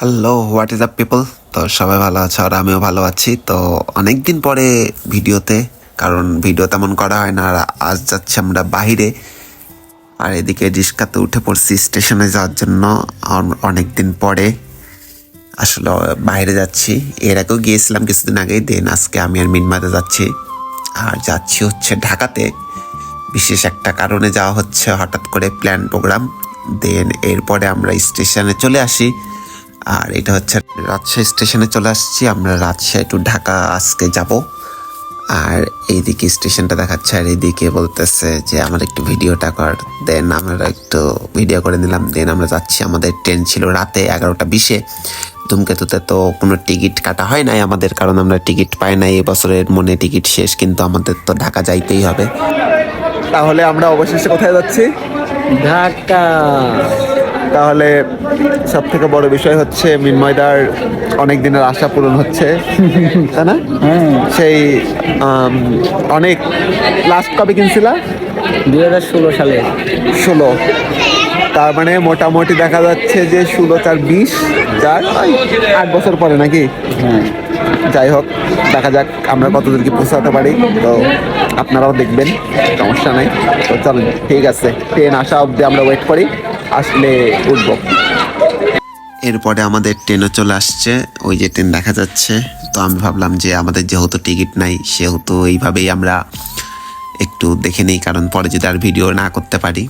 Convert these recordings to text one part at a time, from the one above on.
Hello what is up people তো সবাই ভালো আছে আর আমিও ভালো আছি। তো অনেক দিন পরে ভিডিওতে, কারণ ভিডিও তেমন করা হয় না, আর আজ যাচ্ছি আমরা বাইরে আর এদিকে রিস্কাতে উঠে পড়ছি স্টেশনে যাওয়ার জন্য অনেক দিন পরে। আসলে বাইরে যাচ্ছি। এর আগেও গিয়েছিলাম কিছুদিন আগেই, দেন আজকে আমি আর মিনমাতে যাচ্ছি। আর যাচ্ছি হচ্ছে ঢাকাতে। বিশেষ একটা কারণে যাওয়া হচ্ছে হঠাৎ করে প্ল্যান প্রোগ্রাম। দেন এরপরে আমরা স্টেশনে চলে আসি। আর এটা হচ্ছে রাজশাহী স্টেশনে চলে আসছি। আমরা রাজশাহী টু ঢাকা আজকে যাব। আর এইদিকে স্টেশনটা দেখাচ্ছে আর এইদিকে বলতেছে যে আমার একটু ভিডিওটা কর। দেন আমরা একটু ভিডিও করে নিলাম। দেন আমরা যাচ্ছি। আমাদের ট্রেন ছিল রাতে এগারোটা বিশে। ধূমকেতুতে তো কোনো টিকিট কাটা হয় নাই আমাদের কারণ আমরা টিকিট পাই নাই। এবছরের মনে টিকিট শেষ কিন্তু আমাদের তো ঢাকা যাইতেই হবে। তাহলে আমরা অবশেষে কোথায় যাচ্ছি? ঢাকা। তাহলে সব থেকে বড় বিষয় হচ্ছে মিনময়দার অনেক দিনের আশা পূরণ হচ্ছে তাই না? হ্যাঁ। সেই অনেক লাস্ট কবে কিনছিলা? দুই হাজার ষোলো সালে। ষোলো। তার মানে মোটামুটি দেখা যাচ্ছে যে ষোলো চার বিশ চার ওই আট বছর পরে নাকি? হ্যাঁ। যাই হোক দেখা যাক আমরা কতদূর কি পৌঁছাতে পারি। তো আপনারাও দেখবেন সমস্যা নাই। তো চলুন ঠিক আছে। ট্রেন আসা অবধি আমরা ওয়েট করি। আসলে উঠব। এরপরে আমাদের ট্রেনও চলে আসছে, ওই যে ট্রেন দেখা যাচ্ছে। তো আমি ভাবলাম যে আমাদের যেহেতু টিকিট নাই, সেহেতু এইভাবেই আমরা একটু দেখে নিই, কারণ পরে যদি আর ভিডিও না করতে পারি।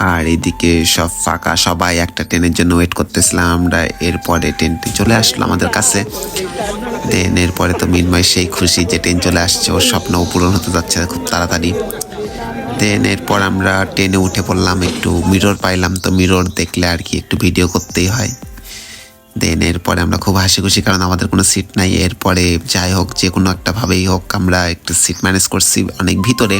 আর এদিকে সব ফাঁকা, সবাই একটা ট্রেনের জন্য ওয়েট করতেছিলাম, আমরা এরপরে ট্রেনটি চলে আসলো আমাদের কাছে। দেন এরপরে তো মিনময় সেই খুশি যে ট্রেন চলে আসছে, ওর স্বপ্নও পূরণ হতে যাচ্ছে খুব তাড়াতাড়ি। দেন এরপর আমরা ট্রেনে উঠে পড়লাম, একটু মিরর পাইলাম, তো মিরর দেখলে আর কি একটু ভিডিও করতেই হয়। দেন এরপরে আমরা খুব হাসি খুশি কারণ আমাদের কোনো সিট নাই। এরপরে যাই হোক যে কোনো একটা ভাবেই হোক, আমরা একটু সিট ম্যানেজ করছি অনেক ভিতরে।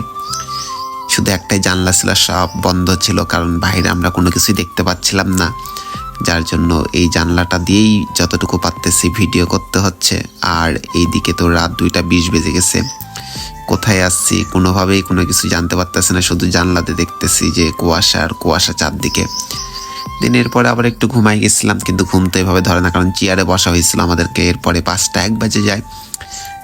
শুধু একটাই জানলা ছিল, সব বন্ধ ছিল, কারণ বাইরে আমরা কোনো কিছুই দেখতে পাচ্ছিলাম না। যার জন্য এই জানলাটা দিয়েই যতটুকু পারতেছি ভিডিও করতে হচ্ছে। আর এইদিকে তো রাত দুইটা বিশ বেজে গেছে। কোথায় আসছি কোনোভাবেই কোনো কিছু জানতে পারতেছি না, শুধু জানলাতে দেখতেছি যে কুয়াশা আর কুয়াশা চারদিকে। দিন এরপরে আবার একটু ঘুমাই গেছিলাম, কিন্তু ঘুম তো এভাবে ধরে না, কারণ চেয়ারে বসা হয়েছিল আমাদেরকে। এরপরে পাঁচটা এক বাজে যায়।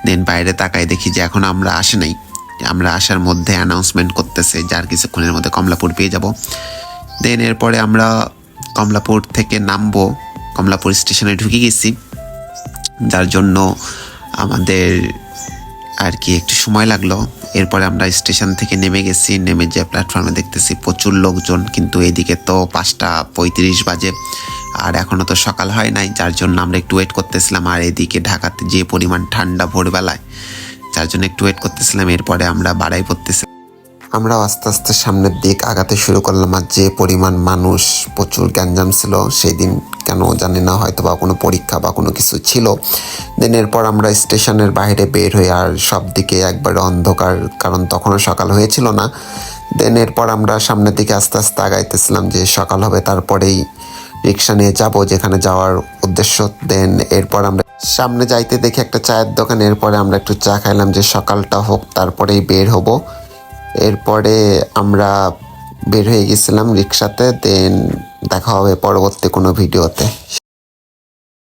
দেন বাইরে তাকাই দেখি যে এখন আমরা আসে নাই। আমরা আসার মধ্যে অ্যানাউন্সমেন্ট করতেছে, যার কিছুক্ষণের মধ্যে কমলাপুর পেয়ে যাব। দেন এরপরে আমরা কমলাপুর থেকে নামবো। কমলাপুর স্টেশনে ঢুকে গেছি। যার জন্য আমাদের আর কি একটু সময় লাগল। এরপরে আমরা স্টেশন থেকে নেমে গেছি। নেমে যে প্ল্যাটফর্মে দেখতেছি প্রচুর লোকজন, কিন্তু এদিকে তো পাঁচটা পঁয়ত্রিশ বাজে। আর এখনও তো সকাল হয় নাই, যার জন্য আমরা একটু ওয়েট করতেছিলাম। আর এদিকে ঢাকাতে যে পরিমাণ ঠান্ডা ভোরবেলায় যার জন্য একটু ওয়েট করতেছিলাম, এরপরে আমরা বাড়াই পড়তেছি। আমরা আস্তে আস্তে সামনের দিক আগাতে শুরু করলাম আর যে পরিমাণ মানুষ প্রচুর গ্যাঞ্জাম ছিল সেই দিন কেন জানি না হয়তো বা কোনো পরীক্ষা বা কোনো কিছু ছিল। দেন এরপর আমরা স্টেশনের বাইরে বের হয়ে আর সব দিকে একবার অন্ধকার, কারণ তখনও সকাল হয়েছিল না। দেন এরপর আমরা সামনের দিকে আস্তে আস্তে আগাইতেছিলাম যে সকাল হবে, তারপরেই রিক্সা নিয়ে যাব যেখানে যাওয়ার উদ্দেশ্য। দেন এরপর আমরা সামনে যাইতে দেখি একটা চায়ের দোকান, এরপরে আমরা একটু চা খাইলাম, যে সকালটা হোক, তারপরেই বের হব। এরপরে আমরা বের হয়ে গেছিলাম রিক্সাতে দেন দেখা হবে পরবর্তী কোনো ভিডিওতে।